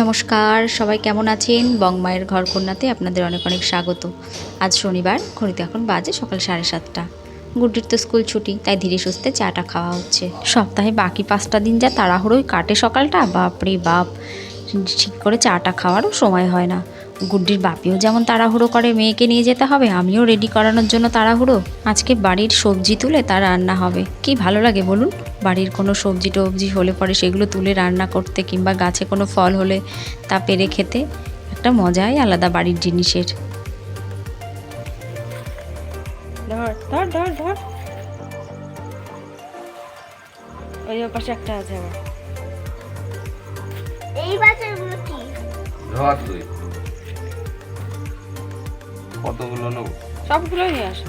নমস্কার। সবাই কেমন আছেন? বংমায়ের ঘর কন্যাতে আপনাদের অনেক অনেক স্বাগত। আজ শনিবার, ঘড়িতে এখন বাজে সকাল সাড়ে সাতটা। গুড্ডির তো স্কুল ছুটি, তাই ধীরে সুস্থে চাটা খাওয়া হচ্ছে। সপ্তাহে বাকি পাঁচটা দিন যা তাড়াহুড়োই কাটে সকালটা বাপরে বাপ। ঠিক করে চাটা খাওয়ারও সময় হয় না। গুড্ডির বাপিও যেমন তাড়াহুড়ো করে মেয়েকে নিয়ে যেতে হবে, আমিও রেডি করানোর জন্য তাড়াহুড়ো। আজকে বাড়ির সবজি তুলে তা রান্না হবে। কি ভালো লাগে বলুন? বাড়ির কোনো সবজি টবজি হলে পরে সেগুলো তুলে রান্না করতে কিংবা গাছে কোনো ফল হলে তা পেরে খেতে একটা মজাই আলাদা বাড়ির জিনিসের। ধর ধর ধর ধর। ওই পাশে একটা আছে আবার। এই বাচ্চাগুলো কি? ধর তুই। কতগুলো নেব? সবগুলোই নিয়ে আসো।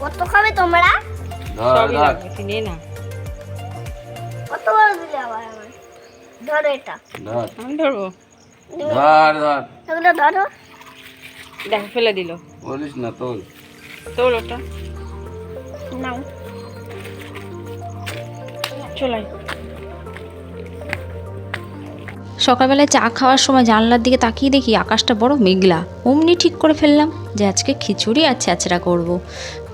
কত খাবে তোমরা? ধর সবই ধর। লাগবে তুই না কত বড় দিলে আবার আমার? ধরো এটা। ধর। আমি ধরবো? ধর ধর। দেখো ফেলে দিল। বলিস না তোল। তোর ওটা। নাও। চলাই সকালবেলায় চা খাওয়ার সময় জানলার দিকে তাকিয়ে দেখি আকাশটা বড় মেঘলা। অমনি ঠিক করে ফেললাম যে আজকে খিচুড়ি আর ছ্যাঁচড়া করব।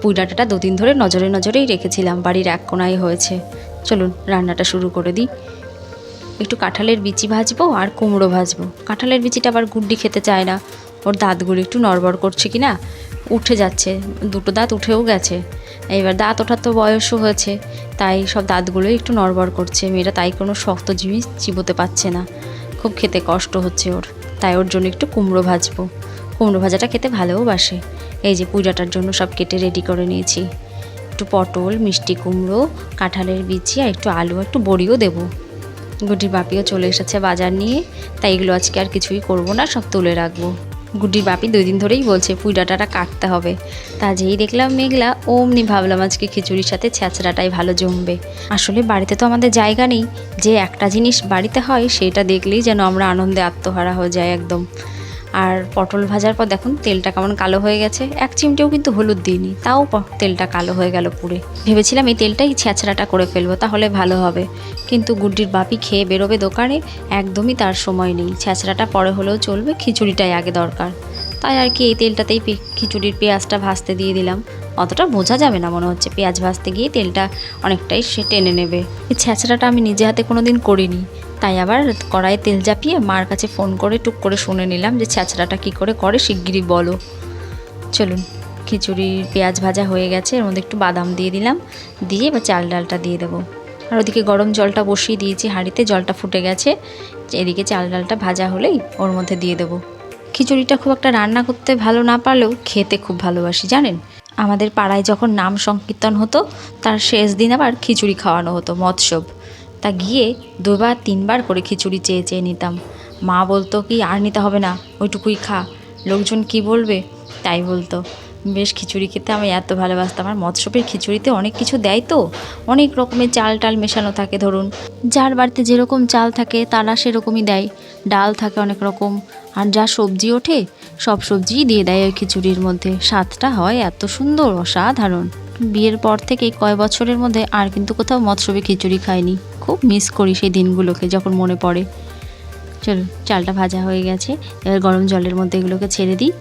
পুইডাটাটা দুদিন ধরে নজরে নজরেই রেখেছিলাম, বাড়ির এক কোনায় হয়েছে। চলুন, রান্নাটা শুরু করে দিই। একটু কাঁঠালের বিচি ভাজবো আর কুমড়ো ভাজবো। কাঁঠালের বিচিটা আবার গুড্ডি খেতে চায় না। ওর দাঁতগুলো একটু নড়বড় করছে কি না উঠে যাচ্ছে। দুটো দাঁত উঠেও গেছে। এবার দাঁত ওঠার তো বয়সও হয়েছে। তাই সব দাঁতগুলো একটু নড়বড় করছে। মেয়েরা তাই কোনো শক্ত জিনিস চিবোতে পারছে না। খুব খেতে কষ্ট হচ্ছে ওর। তাই ওর জন্য একটু কুমড়ো ভাজবো। কুমড়ো ভাজাটা খেতে ভালোও বাসে। এই যে পূজাটার জন্য সব কেটে রেডি করে নিয়েছি। একটু পটল, মিষ্টি কুমড়ো, কাঁঠালের বিচি আর একটু আলু, একটু বড়িও দেবো। গুটির বাপিও চলে এসেছে বাজার নিয়ে, তাই এগুলো আজকে আর কিছুই করব না, সব তুলে রাখব। গুডির বাপি দুই দিন ধরেই বলছে পুঁই ডাঁটাটা কাটতে হবে। তা যেই দেখলাম মেঘলা, অমনি ভাবলাম আজকে খিচুড়ির সাথে ছ্যাঁচড়াটাই ভালো জমবে। আসলে বাড়িতে তো আমাদের জায়গা নেই, যে একটা জিনিস বাড়িতে হয়, সেটা দেখলেই যেন আমরা আনন্দে আত্মহারা হয়ে যায় একদম। আর পটল ভাজার পর দেখুন, তেলটা কেমন কালো হয়ে গেছে। এক চিমটেও কিন্তু হলুদ দিইনি, তাও তেলটা কালো হয়ে গেল পুরে ভেবেছিলাম এই তেলটাই ছ্যাঁচড়াটা করে ফেলব, তাহলে ভালো হবে। কিন্তু গুড্ডির বাপি খেয়ে বেরোবে দোকানে, একদমই তার সময় নেই। ছ্যাঁচড়াটা পরে হলেও চলবে, খিচুড়িটাই আগে দরকার। তাই আর কি এই তেলটাতেই খিচুড়ির পেঁয়াজটা ভাজতে দিয়ে দিলাম। অতটা বোঝা যাবে না মনে হচ্ছে, পেঁয়াজ ভাজতে গিয়ে তেলটা অনেকটাই সে টেনে নেবে। এই ছ্যাঁচড়াটা আমি নিজে হাতে কোনো দিন করিনি। তাই আবার কড়াইয়ে তেল চাপিয়ে মার কাছে ফোন করে টুক করে শুনে নিলাম যে ছ্যাঁচড়াটা কী করে করে, শিগগিরই বলো। চলুন খিচুড়ির পেঁয়াজ ভাজা হয়ে গেছে, এর মধ্যে একটু বাদাম দিয়ে দিলাম, দিয়ে এবার চাল ডালটা দিয়ে দেবো। আর ওদিকে গরম জলটা বসিয়ে দিয়েছি হাঁড়িতে, জলটা ফুটে গেছে এদিকে চাল ডালটা ভাজা হলেই ওর মধ্যে দিয়ে দেবো। খিচুড়িটা খুব একটা রান্না করতে ভালো না পারলেও খেতে খুব ভালোবাসি, জানেন? আমাদের পাড়ায় যখন নাম সংকীর্তন হতো, তার শেষ দিন আবার খিচুড়ি খাওয়ানো হতো মৎসব তা গিয়ে দুবার, তিনবার করে খিচুড়ি চেয়ে চেয়ে নিতাম। মা বলতো, কি, আর নিতে হবে না, ওইটুকুই খা। লোকজন কি বলবে? তাই বলতো, বেশ, খিচুড়ি খেতে আমি এত ভালোবাসতাম। আর মৎস্যপের খিচুড়িতে অনেক কিছু দেয় তো? অনেক রকমের চাল টাল মেশানো থাকে ধরুন। যার বাড়িতে যেরকম চাল থাকে, তারা সেরকমই দেয়। ডাল থাকে অনেক রকম। আর যা সবজি ওঠে, সব সবজিই দিয়ে দেয় ওই খিচুড়ির মধ্যে। স্বাদটা হয় এত সুন্দর, অসাধারণ। বিয়ের পর থেকে কয় বছরের মধ্যে আর কিন্তু কোথাও মৎস্যবে খিচুড়ি খাইনি। খুব মিস করি সেই দিনগুলোকে যখন মনে পড়ে। চলো, চালটা ভাজা হয়ে গেছে। এবার গরম জলের মধ্যে এগুলোকে ছেড়ে দিই।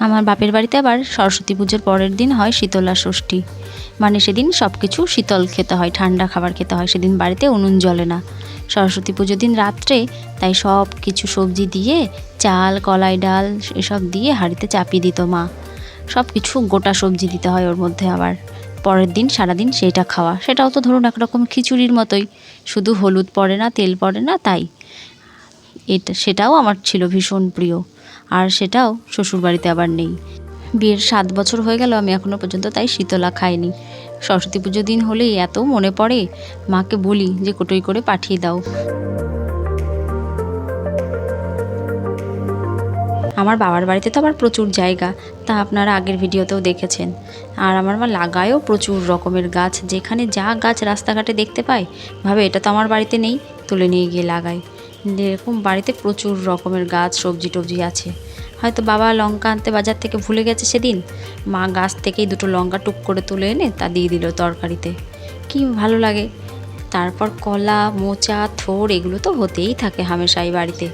আমার বাপের বাড়িতে আবার সরস্বতী পুজোর পরের দিন হয় শীতলা ষষ্ঠী। মানে সেদিন সব কিছু শীতল খেতে হয়, ঠান্ডা খাবার খেতে হয়, সেদিন বাড়িতে উনুন জ্বলে না। সরস্বতী পুজোর দিন রাত্রে, তাই সব কিছু সবজি দিয়ে, চাল, কলাই ডাল, এসব দিয়ে হাঁড়িতে চাপিয়ে দিত মা। সব কিছু গোটা সবজি দিতে হয় ওর মধ্যে আবার। পরের দিন সারাদিন সেটা খাওয়া। সেটাও তো ধরুন একরকম খিচুড়ির মতোই। শুধু হলুদ পড়ে না, তেল পড়ে না, তাই। এটা, সেটাও আমার ছিল ভীষণ প্রিয়। আর সেটাও শ্বশুরবাড়িতে আবার নেই। বিয়ের সাত বছর হয়ে গেল, আমি এখনও পর্যন্ত তাই শীতলা খাইনি। সরস্বতী পুজো দিন হলেই এত মনে পড়ে। মাকে বলি যে, কোটোই করে পাঠিয়ে দাও। আমার বাবার বাড়িতে তো আবার প্রচুর জায়গা, তা আপনারা আগের ভিডিওতেও দেখেছেন। আর আমার মা লাগায়ও প্রচুর রকমের গাছ, যেখানে যা গাছ রাস্তাঘাটে দেখতে পায়, ভাবে এটা তো আমার বাড়িতে নেই, তুলে নিয়ে গিয়ে লাগাই এরকম বাড়িতে প্রচুর রকমের গাছ সবজি টবজি আছে। হয়তো বাবা লঙ্কা আনতে বাজার থেকে ভুলে গেছে সেদিন? মা গাছ থেকেই দুটো লঙ্কা টুক করে তুলে এনে তা দিয়ে দিল তরকারিতে। কি ভালো লাগে। তারপর কলা, মোচা, থোর এগুলো তো হতেই থাকে হামেশাই বাড়িতে।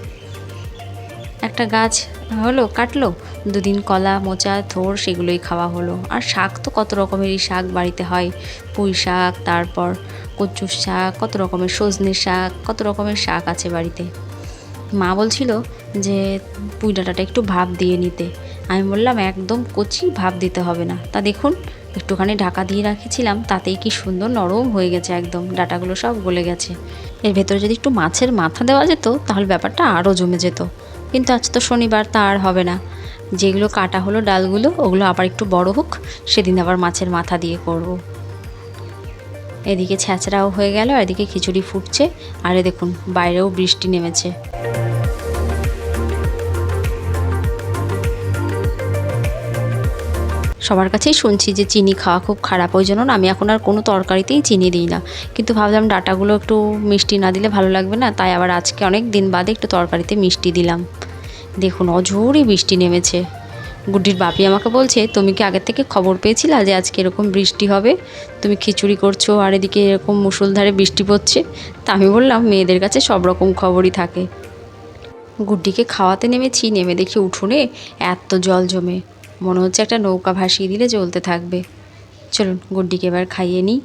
একটা গাছ হলো, কাটলো। দুদিন কলা, মোচা, থোর সেগুলোই খাওয়া হলো। আর শাক তো কত রকমেরই শাক বাড়িতে হয়। পুঁই শাক, তারপর কচুর শাক, কত রকমের সজনে শাক, কত রকমের শাক আছে বাড়িতে। মা বলছিল যে, পুঁই ডাঁটাটা একটু ভাপ দিয়ে নিতে। আমি বললাম, একদম কচি, ভাপ দিতে হবে না। তা দেখুন, একটুখানি ঢাকা দিয়ে রাখেছিলাম, তাতেই কি সুন্দর নরম হয়ে গেছে একদম, ডাটাগুলো সব গলে গেছে। এর ভেতরে যদি একটু মাছের মাথা দেওয়া যেত, তাহলে ব্যাপারটা আরও জমে যেত। কিন্তু আজ তো শনিবার, তা আর হবে না। যেগুলো কাটা হলো ডালগুলো, ওগুলো আবার একটু বড় হোক, সেদিন আবার মাছের মাথা দিয়ে করব। এদিকে ছ্যাঁচড়াও হয়ে গেল এদিকে খিচুড়ি ফুটছে, আর দেখুন, বাইরেও বৃষ্টি নেমেছে। সবার কাছেই শুনছি যে চিনি খাওয়া খুব খারাপ, ওই জন্য আমি এখন আর কোনো তরকারিতেই চিনি দিই না। কিন্তু ভাবলাম ডাটাগুলো একটু মিষ্টি না দিলে ভালো লাগবে না, তাই আবার আজকে অনেক দিন বাদে একটু তরকারিতে মিষ্টি দিলাম। দেখুন অঝোরই বৃষ্টি নেমেছে। গুড্ডির বাপি আমাকে বলছে, তুমি কি আগের থেকে খবর পেয়েছিলা যে আজকে এরকম বৃষ্টি হবে? তুমি খিচুড়ি করছ আর এদিকে এরকম মুসলধারে বৃষ্টি পড়ছে? তা আমি বললাম, মেয়েদের কাছে সব রকম খবরই থাকে। গুড্ডিকে খাওয়াতে নেমেছি, নেমে দেখি উঠোনে এত জল জমে। মনে হচ্ছে একটা নৌকা ভাসিয়ে দিলে চলতে থাকবে। চলুন, গুড্ডিকে এবার খাইয়ে নিই।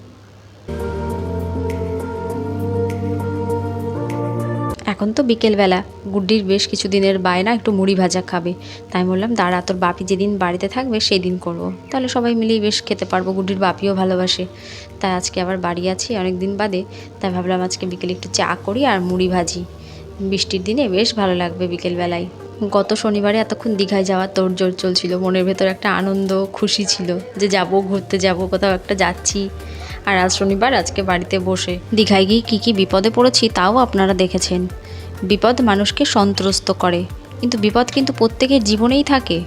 এখন তো বিকেলবেলা। গুড্ডির বেশ কিছু দিনের বায়না, একটু মুড়ি ভাজা খাবে। তাই বললাম, দাঁড়া, তোর বাপি যেদিন বাড়িতে থাকবে সেই দিন করব। তাহলে সবাই মিলেই বেশ খেতে পারব, গুড্ডির বাপিও ভালোবাসে। তাই আজকে আবার বাড়ি আছি অনেক দিন বাদে, তাই ভাবলাম আজকে বিকেলে একটু চা করি আর মুড়ি ভাজি। বৃষ্টির দিনে বেশ ভালো লাগবে বিকেলবেলায়। গত শনিবারে এতক্ষণ দীঘায় যাওয়ার তোড়জোড় চলছিল। মনের ভেতর একটা আনন্দ, খুশি ছিল যে যাব, ঘুরতে যাব, কোথাও একটা যাচ্ছি। আর আজ শনিবার, আজকে বাড়িতে বসে। দীঘায় গিয়ে কী কী বিপদে পড়েছি তাও আপনারা দেখেছেন। বিপদ মানুষকে সন্ত্রস্ত করে। কিন্তু বিপদ কিন্তু প্রত্যেকের জীবনেই থাকে।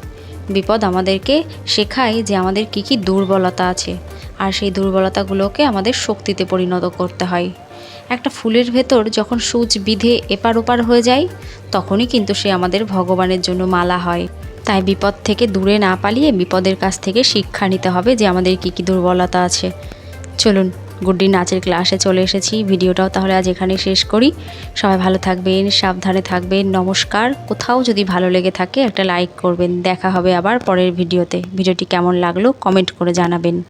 বিপদ আমাদেরকে শেখায় যে আমাদের কী কী দুর্বলতা আছে। আর সেই দুর্বলতাগুলোকে আমাদের শক্তিতে পরিণত করতে হয়। একটা ফুলের ভেতর যখন সূচ বিধে এপার ওপার হয়ে যায়, তখনই কিন্তু সে আমাদের ভগবানের জন্য মালা হয়। তাই বিপদ থেকে দূরে না পালিয়ে বিপদের কাছ থেকে শিক্ষা নিতে হবে যে আমাদের কী কী দুর্বলতা আছে। চলুন গুড্ডি নাচের ক্লাসে চলে এসেছি। ভিডিওটাও তাহলে আজ এখানে শেষ করি। সবাই ভালো থাকবেন, সাবধানে থাকবেন। নমস্কার। কোথাও যদি ভালো লেগে থাকে একটা লাইক করবেন। দেখা হবে আবার পরের ভিডিওতে। ভিডিওটি কেমন লাগল কমেন্ট করে জানাবেন।